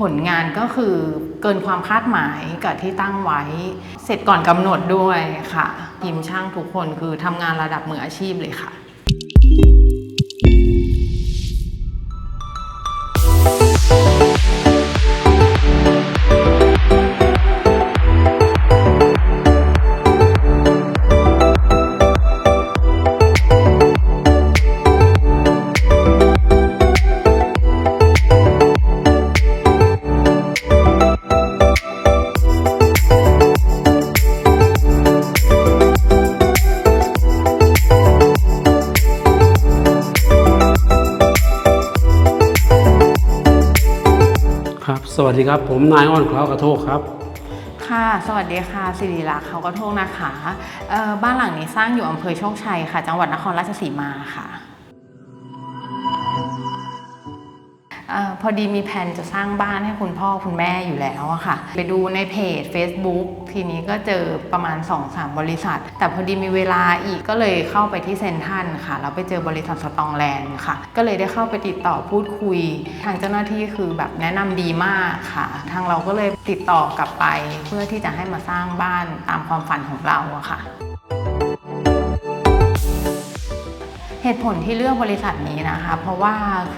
ผลงานก็คือเกินความคาดหมายกับที่ตั้งไว้ เสร็จก่อนกำหนดด้วยค่ะ ทีมช่างทุกคนคือทำงานระดับมืออาชีพเลยค่ะ ครับ สวัสดีครับ ผมนายอ้อนคล้าวกระโทกครับ ค่ะ สวัสดีค่ะสิริลักษ์เขาก็โทกนะคะ บ้านหลังนี้สร้างอยู่อำเภอโชคชัยค่ะ จังหวัดนครราชสีมาค่ะ อพอดีมีแผนจะสร้างบ้านให้คุณพ่อคุณแม่อยู่แล้วอะค่ะ ไปดูในเพจ Facebook ทีนี้ก็เจอประมาณ 2-3 บริษัท แต่พอดีมีเวลาอีกก็เลยเข้าไปที่เซนทันค่ะแล้วไปเจอบริษัทสตองแลนด์ค่ะ ก็เลยได้เข้าไปติดต่อพูดคุย ทางเจ้าหน้าที่คือแบบแนะนำดีมากค่ะ ทางเราก็เลยติดต่อกลับไป เพื่อที่จะให้มาสร้างบ้านตามความฝันของเราอะค่ะ ตุผลที่เลือกบริษัทนี้นะคะ เพราะว่า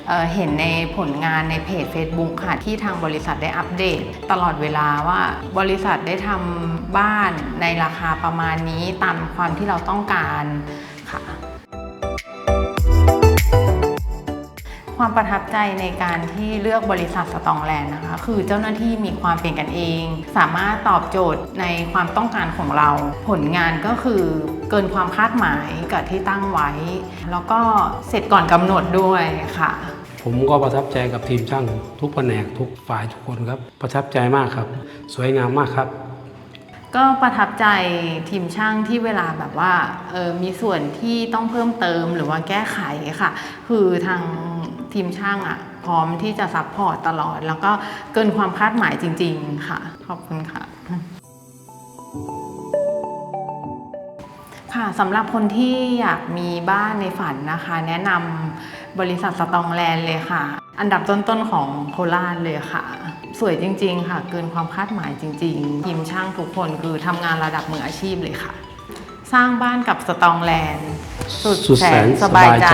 เเห็นในผลงานในเพจ Facebook ค่ะที่ทางบริษัทได้อัปเดต ตลอดเวลาว่าบริษัทได้ทำบ้านในราคาประมาณนี้ตามความที่เราต้องการค่ะ ความประทับใจในการที่เลือกบริษัทสตองแลนด์นะคะ คือเจ้าหน้าที่มีความเป็นกันเอง สามารถตอบโจทย์ในความต้องการของเรา ผลงานก็คือเกินความคาดหมายกับที่ตั้งไว้ แล้วก็เสร็จก่อนกำหนดด้วยค่ะ ผมก็ประทับใจกับทีมช่างทุกแผนกทุกฝ่ายทุกคนครับ ประทับใจมากครับ สวยงามมากครับก็ประทับใจทีมช่างที่เวลาแบบว่าเออมีส่วนที่ต้องเพิ่มเติมหรือว่าแก้ไขค่ะ คือทาง ทีมช่างอะพร้อมที่จะซัพพอร์ตตลอด แล้วก็เกินความคาดหมายจริง ๆ ค่ะ ขอบคุณค่ะค่ะสำหรับคนที่อยากมีบ้านในฝันนะคะ แนะนำบริษัทสตองแลนด์เลยค่ะ อันดับต้นๆของโคราชเลยค่ะ สวยจริง ๆ ค่ะ เกินความคาดหมายจริง ๆ ทีมช่างทุกคนคือทำงานระดับมืออาชีพเลยค่ะ สร้างบ้านกับสตองแลนด์ สุดแสนสบายใจ